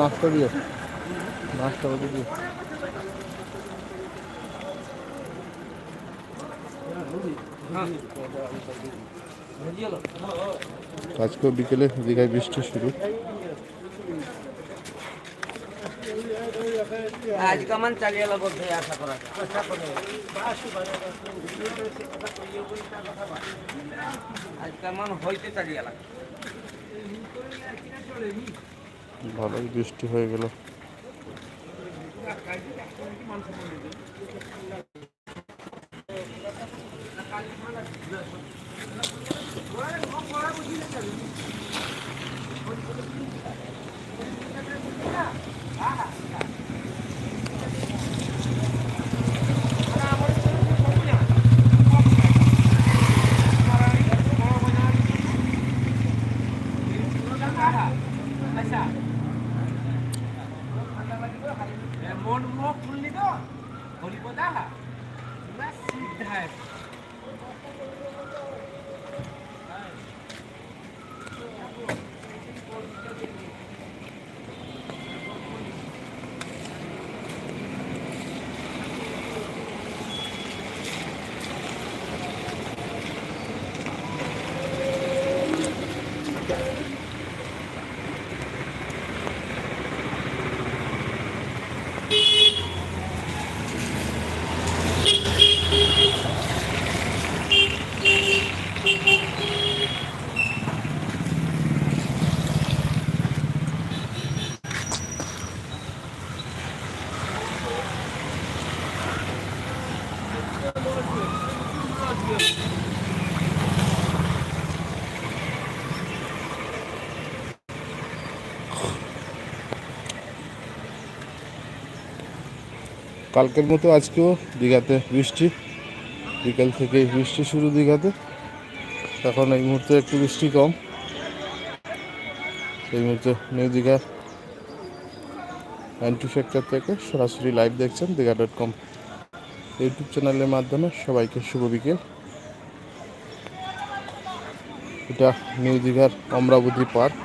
নাস্তা দিও নাস্তা ওকে দিও আজকেও বিকেলে দীঘায় বৃষ্টি শুরু। আজ কামান চালিয়ে এলো আশা করা যায়। আজ কামান হইতে চালিয়ে এলাম ভালোই বৃষ্টি হয়ে গেল। কালকের মতো আজকেও দীঘাতে বৃষ্টি। বিকেল থেকে বৃষ্টি শুরু দীঘাতে। এখন এই মুহূর্তে একটু বৃষ্টি কম। এই মুহূর্তে নিউ দীঘা অ্যান্টি সেক্টর থেকে সরাসরি লাইভ দেখছেন দীঘা ডট কম ইউটিউব চ্যানেলের মাধ্যমে সবাইকে শুভ বিকেল। এটা নিউ দীঘার অমরাবতী পার্ক।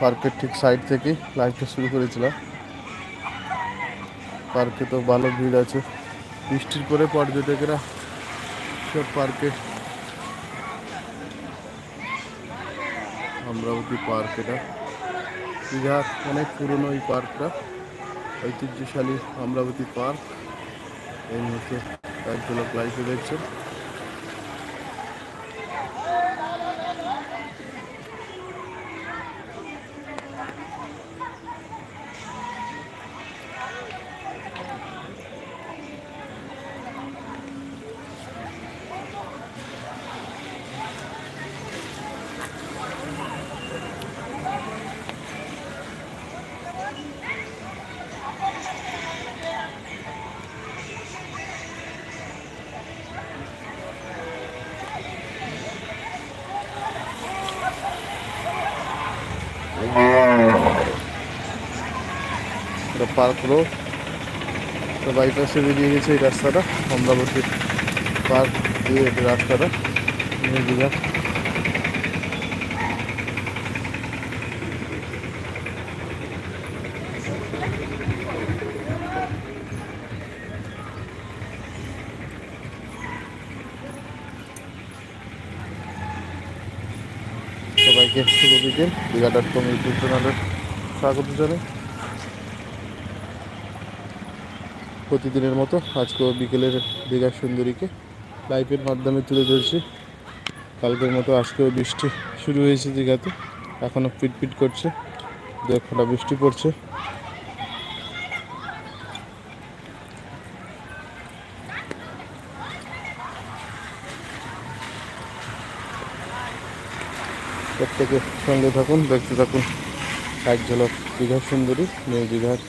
পার্কের ঠিক সাইড থেকে লাইভটা শুরু করেছিলাম। পার্কে তো ভালো ভিড় আছে। বৃষ্টির পরে পর্যটকেরা সব পার্কে। অমরাবতী পার্ক এটা? দীঘার অনেক পুরনো এই পার্কটা। ঐতিহ্যশালী অমরাবতী পার্ক। এই মুহূর্তে ঝলক লাইফে দেখছেন। Park road. তো বাইপাসে বেরিয়ে গেছে এই রাস্তাটা অমরাবতী পার্ক দিয়ে রাস্তাটা সবাইকে বিকেল দীঘা ডট কম ইউটিউব চ্যানেলে স্বাগত জানাই। প্রতিদিনের মতো আজকেও বিকেলের দীঘা সুন্দরীকে লাইভের মাধ্যমে তুলে ধরছি। কালকের মতো আজকেও বৃষ্টি শুরু হয়েছে দীঘাতে। এখনও পিটপিট করছে। দু বৃষ্টি পড়ছে। প্রত্যেকে সঙ্গে থাকুন, দেখতে থাকুন। এক ঝলক দীঘা সুন্দরী, নিউ দীঘার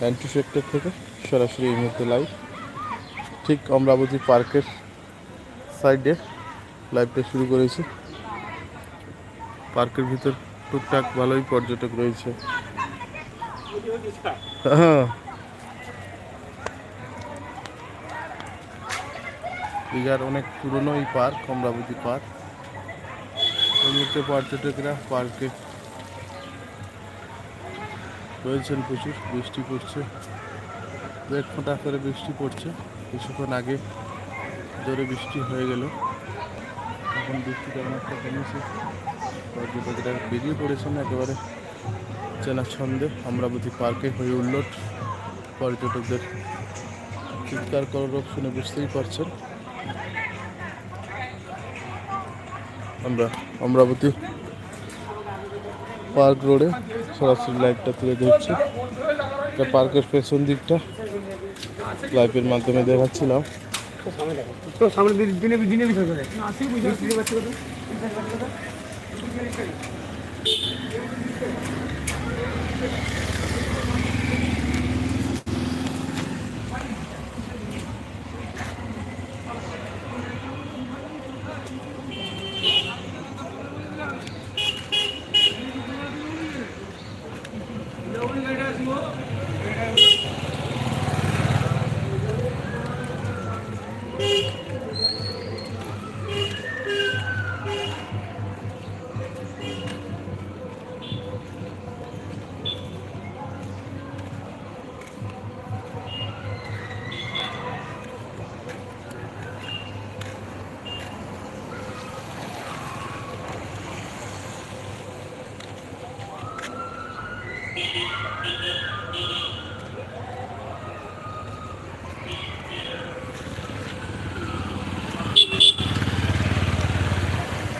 অ্যান্টি সেক্টর থেকে সরাসরি এই মুহূর্তে লাইভ ঠিক অমরাবতী পার্কের সাইডে লাইভটা শুরু করেছি। পার্কের ভিতর টুকটাক ভালোই পর্যটক রয়েছে। হ্যাঁ। দীঘার অনেক পুরনো এই পার্ক, অমরাবতী পার্ক। এই পর্যটকরা পার্কে রয়েছেন প্রচুর, বৃষ্টি পড়ছে। এক ফোঁটা করে বৃষ্টি পড়ছে। কিছুক্ষণ আগে জোরে বৃষ্টি হয়ে গেল। এখন বৃষ্টিটা অনেকটা কমেছে। পর্যটকরা বেরিয়ে পড়েছেন একেবারে চেনা ছন্দে। অমরাবতী পার্কে হয়ে উল্লট পর্যটকদের। চিৎকার কররব শুনে বুঝতেই পারছেন। আমরা অমরাবতী পার্ক রোডে সরাসরি লাইভটা তুলে ধরছি। এটা পার্কের পেছন দিকটা। লাইভের মাধ্যমে দেখাচ্ছিলাম। সামনে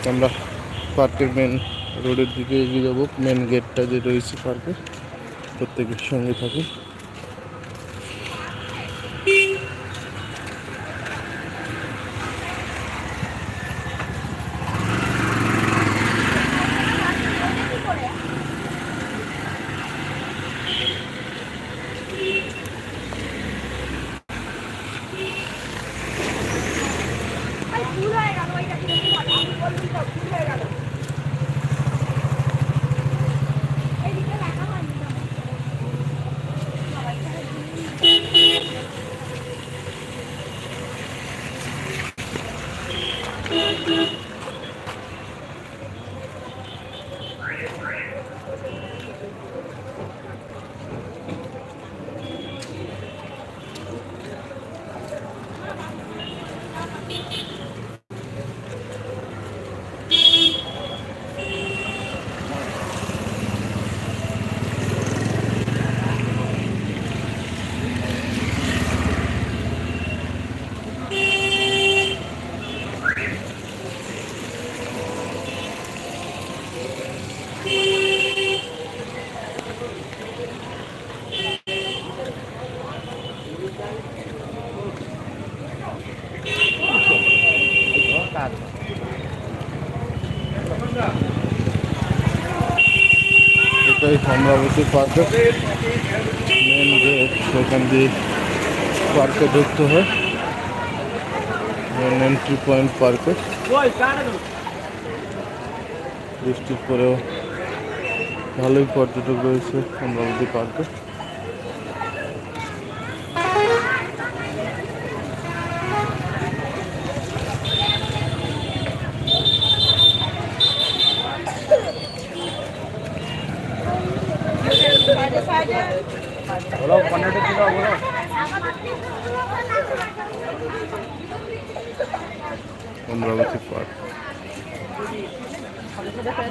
আমরা পার্কের মেন রোডের দিকে এগিয়ে যাব। মেন গেটটা যে রয়েছে পার্কের প্রত্যেকের সঙ্গে থাকুন। এটাই অমরাবতী পার্কের মেন গেট সেখান দিয়ে পার্কে ঢুকতে হয়। মেন এন্ট্রি পয়েন্ট পার্কে বৃষ্টির পরেও ভালোই পর্যটক রয়েছে অমরাবতী পার্কে অমরাবতী পার্ক। কি ব্যাপার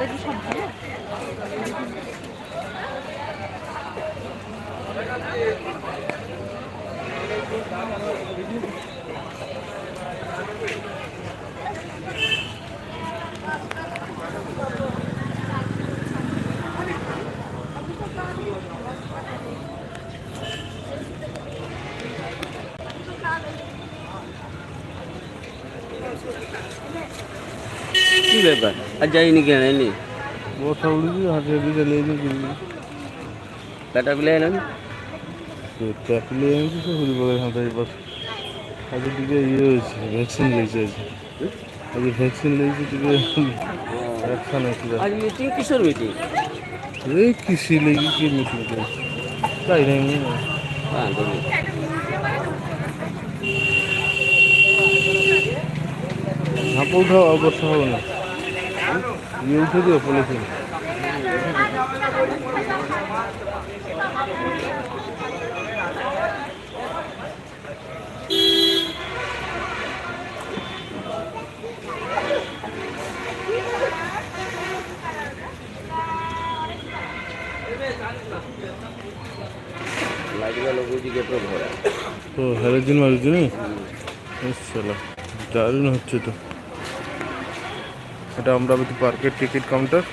হাটের দিকে লেগে গেলি কাটা বিলে এলেন ট্যাপলে এনেছি তো হরিবাগের হাতে এবার আজকে দিকে ইয়ে হয়েছে ভ্যাকসিন লেগেছে আজকে ভ্যাকসিন লেগেছে দিকে ভ্যাকসিন হয়েছিল আজ মিটিং কিসের মিটিং এই কৃষি লেগে কি মিটিং তাই নাই ঝাঁপা উঠাও আর হবে না। উঠে দিও পলিথিন ও হ্যালোজিন মারুজিনি দারুণ হচ্ছে তো। এটা অমরাবতী পার্কের টিকিট কাউন্টার।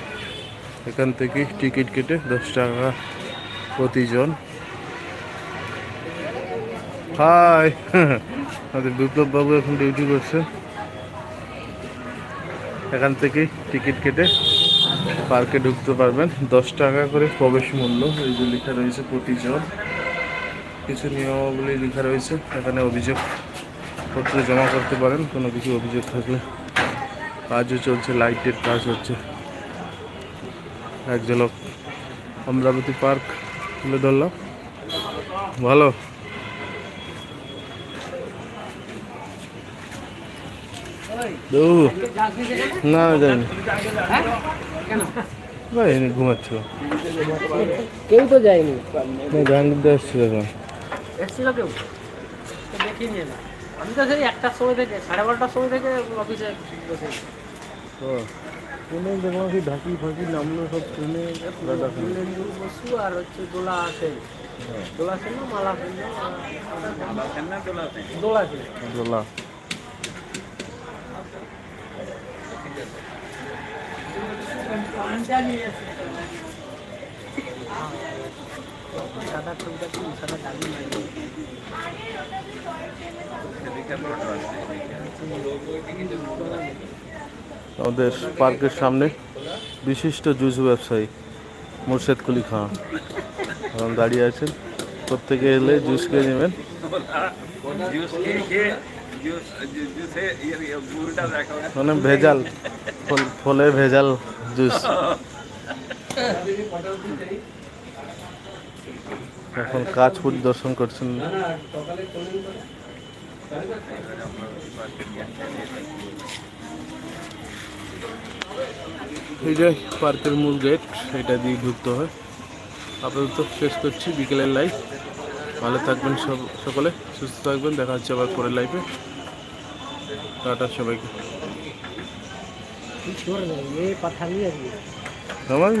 এখান থেকে টিকিট কেটে দশ টাকা প্রতিজন। হাই, আমাদের বিপ্লব বাবু এখন ডিউটি করছে। এখান থেকে টিকিট কেটে পার্কে ঢুকতে পারবেন। দশ টাকা করে প্রবেশ মূল্য, এই যে লেখা রয়েছে প্রতিজন। কিছু নিয়মাবলী লেখা রয়েছে, এখানে অভিযোগ পত্র জমা করতে পারেন, কোনো কিছু অভিযোগ থাকলে। কাজও চলছে লাইটের কাজ হচ্ছে। এক ঝলক অমরাবতী পার্ক তুলে ধরলাম। ভালো। না যাইনি। ঘুমাচ্ছিল কেউ তো যায়নি। না জাহাঙ্গীর আসছিল এখন। এসেছিল কেউ? দেখিনি আমি তো সেই একটার সময় থেকে সাড়ে বারোটার সময় থেকে অফিসে বসে। ট্রেনে দেখলাম কি ঢাকি ফাঁকি নামলো সব ট্রেনে বসু আর হচ্ছে দোলা আছে দোলা আছে না মালা আছে না? দোলা আছে দোলা সাদা ছবিটা কি সাদা ডালি নাই আমাদের পার্কের সামনে বিশিষ্ট জুস ব্যবসায়ী মুর্শেদ কুলি খান। এখন দাঁড়িয়ে আছেন। প্রত্যেকে এলে জুস খেয়ে নেবেন। মানে ভেজাল, ফল- ভেজাল জুস। এখন কাজ পরিদর্শন করছেন। এই যে পার্কের মূল গেট এটা দিয়ে ঢুকতে হয়। আপাতত শেষ করছি বিকেলের লাইফ ভালো থাকবেন সব সকলে সুস্থ থাকবেন। দেখা হচ্ছে আবার পরের লাইফে টাটা সবাইকে। আমার